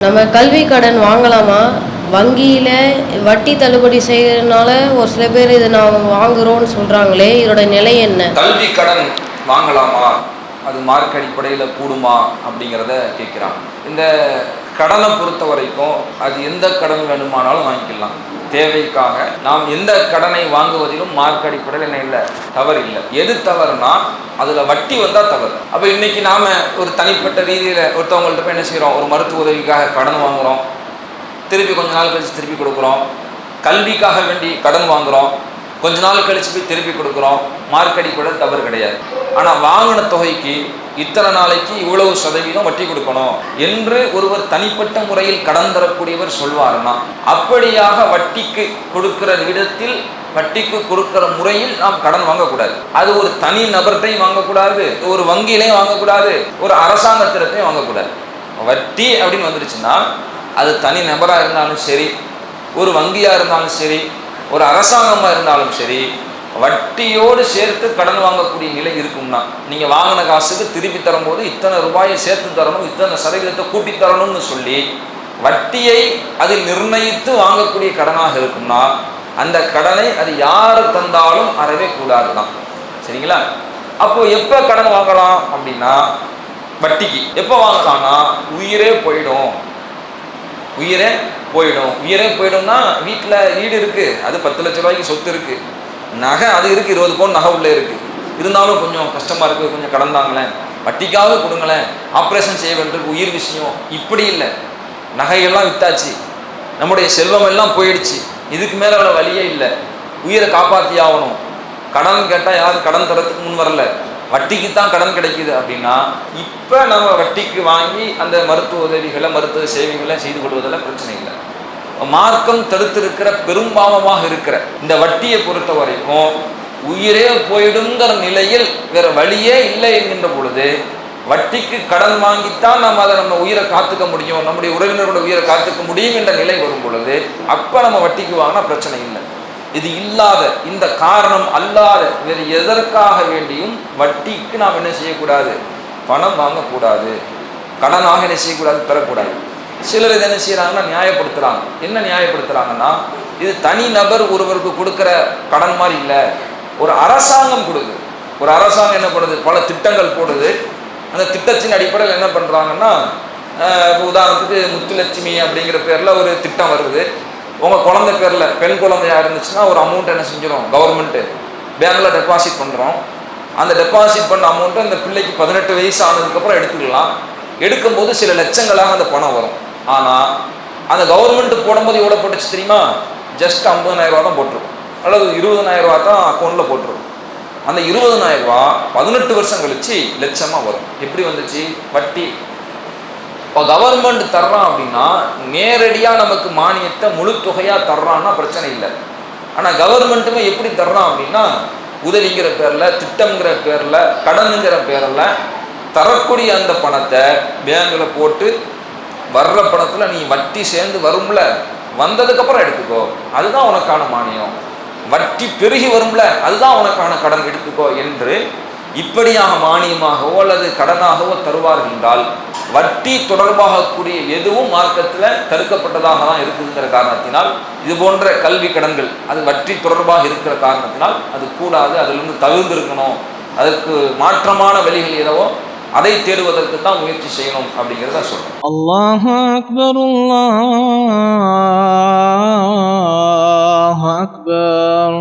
நம்ம கல்வி கடன் வாங்கலாமா? வங்கியில் வட்டி தள்ளுபடி செய்கிறதுனால ஒரு சில பேர் இதை நான் வாங்குறோம்னு சொல்கிறாங்களே இதோட நிலை என்ன? கல்வி கடன் வாங்கலாமா? அது மார்க் அடிப்படையில் கூடுமா அப்படிங்கிறத கேட்குறான். இந்த கடனை பொறுத்த வரைக்கும் அது எந்த கடன் வேணுமானாலும் வாங்கிக்கலாம். தேவைக்காக நாம் எந்த கடனை வாங்குவதிலும் மார்க் அடிப்படையில் என்ன இல்லை தவறு இல்லை. எது தவறுனா அதில் வட்டி வந்தால் தவறு. அப்போ இன்னைக்கு நாம் ஒரு தனிப்பட்ட ரீதியில் ஒருத்தவங்கள்ட்ட போய் என்ன செய்கிறோம் ஒரு மருத்துவ உதவிக்காக கடன் வாங்குகிறோம் திருப்பி கொஞ்ச நாள் கழித்து திருப்பி கொடுக்குறோம். கல்விக்காக வேண்டி கடன் வாங்குகிறோம் கொஞ்ச நாள் கழித்து போய் திருப்பி கொடுக்குறோம். மார்க் அடிப்படை தவறு கிடையாது. ஆனால் வாங்கின தொகைக்கு இத்தனை நாளைக்கு இவ்வளவு சதவீதம் வட்டி கொடுக்கணும் என்று ஒருவர் தனிப்பட்ட முறையில் கடன் தரக்கூடியவர் சொல்வார்னா அப்படியாக வட்டிக்கு கொடுக்கிற விதத்தில் வட்டிக்கு கொடுக்கிற முறையில் நாம் கடன் வாங்கக்கூடாது. அது ஒரு தனி நபர்கிட்டையும் வாங்கக்கூடாது ஒரு வங்கியிலையும் வாங்கக்கூடாது ஒரு அரசாங்கத்திடத்தையும் வாங்கக்கூடாது. வட்டி அப்படின்னு வந்துருச்சுன்னா அது தனி நபராக இருந்தாலும் சரி ஒரு வங்கியாக இருந்தாலும் சரி ஒரு அரசாங்கமாக இருந்தாலும் சரி வட்டியோடு சேர்த்து கடன் வாங்கக்கூடிய நிலை இருக்கும்னா நீங்கள் வாங்கின காசுக்கு திருப்பி தரும்போது இத்தனை ரூபாயை சேர்த்து தரணும் இத்தனை சதவீதத்தை கூட்டி தரணும்னு சொல்லி வட்டியை அதில் நிர்ணயித்து வாங்கக்கூடிய கடனாக இருக்கும்னா அந்த கடனை அது யார் தந்தாலும் அறவே கூடாது தான் சரிங்களா? அப்போ எப்போ கடன் வாங்கலாம் அப்படின்னா வட்டிக்கு. எப்போ வாங்கலாம்னா உயிரே போயிடும். உயிரே போயிடும். உயிரே போயிடும்னா வீட்டில் வீடு இருக்குது அது பத்து லட்ச ரூபாய்க்கு சொத்து இருக்குது நகை அது இருக்குது இருபது பவுன் நகை உள்ளே இருக்குது இருந்தாலும் கொஞ்சம் கஷ்டமாக இருக்குது கொஞ்சம் கடன் தாங்களேன் வட்டிக்காவது கொடுங்களேன். ஆப்ரேஷன் செய்ய வேண்டியது உயிர் விஷயம். இப்படி இல்லை. நகையெல்லாம் வித்தாச்சு. நம்முடைய செல்வம் எல்லாம் போயிடுச்சு. இதுக்கு மேலே அவ்வளோ வழியே இல்லை. உயிரை காப்பாற்றி ஆகணும். கடன் கேட்டால் யாரும் கடன் தரத்துக்கு முன் வரல. வட்டிக்கு தான் கடன் கிடைக்குது அப்படின்னா இப்போ நம்ம வட்டிக்கு வாங்கி அந்த மருத்துவ உதவிகளை மருத்துவ சேவைகளை செய்து கொள்வதில் பிரச்சனை இல்லை. மார்க்கம் தடுத்திருக்கிற பெரும்பாவமாக இருக்கிற இந்த வட்டியை பொறுத்த வரைக்கும் உயிரே போயிடுங்கிற நிலையில் வேற வழியே இல்லை என்கின்ற பொழுது வட்டிக்கு கடன் வாங்கித்தான் நம்ம அதை நம்ம உயிரை காத்துக்க முடியும் நம்முடைய உறவினரோட உயிரை காத்துக்க முடியும் என்ற நிலை வரும் பொழுது அப்போ நம்ம வட்டிக்கு வாங்கினா பிரச்சனை இல்லை. இது இல்லாத இந்த காரணம் அல்லாத வேறு எதற்காக வேண்டியும் வட்டிக்கு நாம் என்ன செய்யக்கூடாது? பணம் வாங்கக்கூடாது. கடனாக என்ன செய்யக்கூடாது? பெறக்கூடாது சிலர் இதை என்ன செய்கிறாங்கன்னா நியாயப்படுத்துகிறாங்க என்ன நியாயப்படுத்துகிறாங்கன்னா இது தனி நபர் ஒருவருக்கு கொடுக்குற கடன் மாதிரி இல்லை. ஒரு அரசாங்கம் கொடுக்குது. ஒரு அரசாங்கம் என்ன பண்ணுது? பல திட்டங்கள் போடுது. அந்த திட்டத்தின் அடிப்படையில் என்ன பண்ணுறாங்கன்னா இப்போ உதாரணத்துக்கு முத்துலட்சுமி அப்படிங்கிற பேரில் ஒரு திட்டம் வருது. உங்கள் குழந்தை பேரில் பெண் குழந்தையா இருந்துச்சுன்னா ஒரு அமௌண்ட் என்ன செஞ்சிடும் கவர்மெண்ட்டு பேங்க்கில் டெபாசிட் பண்ணுறோம் அந்த டெபாசிட் பண்ண அமௌண்ட்டு அந்த பிள்ளைக்கு பதினெட்டு வயசு ஆனதுக்கப்புறம் எடுத்துக்கலாம். எடுக்கும்போது சில லட்சங்களாக அந்த பணம் வரும். ஆனால் அந்த கவர்மெண்ட் போடும்போது எவ்வளோ போட்டுச்சு தெரியுமா? ஜஸ்ட் ஐம்பதனாயிரம் ரூபா தான் போட்டிருக்கும். அல்லது இருபதனாயிரம் ரூபா தான் அக்கௌண்ட்டில் போட்டிருக்கும். அந்த இருபதனாயிரம் ரூபா பதினெட்டு வருஷம் கழிச்சு லட்சமாக வரும். எப்படி வந்துச்சு? வட்டி. இப்போ கவர்மெண்ட் தர்றான் அப்படின்னா நேரடியாக நமக்கு மானியத்தை முழு தொகையாக தர்றான்னா பிரச்சனை இல்லை. ஆனால் கவர்மெண்ட்டுமே எப்படி தர்றான் அப்படின்னா உதவிங்கிற பேரில் திட்டங்கிற பேரில் கடனுங்கிற பேரில் தரக்கூடிய அந்த பணத்தை பேங்கில் போட்டு வர்ற பணத்தில் நீ வட்டி சேர்ந்து வரும்ல வந்ததுக்கப்புறம் எடுத்துக்கோ. அதுதான் உனக்கான மானியம். வட்டி பெருகி வரும்ல அதுதான் உனக்கான கடன் எடுத்துக்கோ என்று இப்படியாக மானியமாகவோ அல்லது கடனாகவோ தருவார்கள் என்றால் வட்டி தொடர்பாக கூடிய எதுவும் மார்க்கத்தில் தடுக்கப்பட்டதாக தான் இருக்குங்கிற காரணத்தினால் இது போன்ற கல்வி கடன்கள் அது வட்டி தொடர்பாக இருக்கிற காரணத்தினால் அது கூடாது அதிலிருந்து தவிர்ந்திருக்கணும். அதற்கு மாற்றமான வழிகள் எதவோ அதை தேடுவதற்கு தான் முயற்சி செய்யணும் அப்படிங்கிறத சொல்றேன் அல்லாஹ் அக்பர் அல்லாஹ் அக்பர்.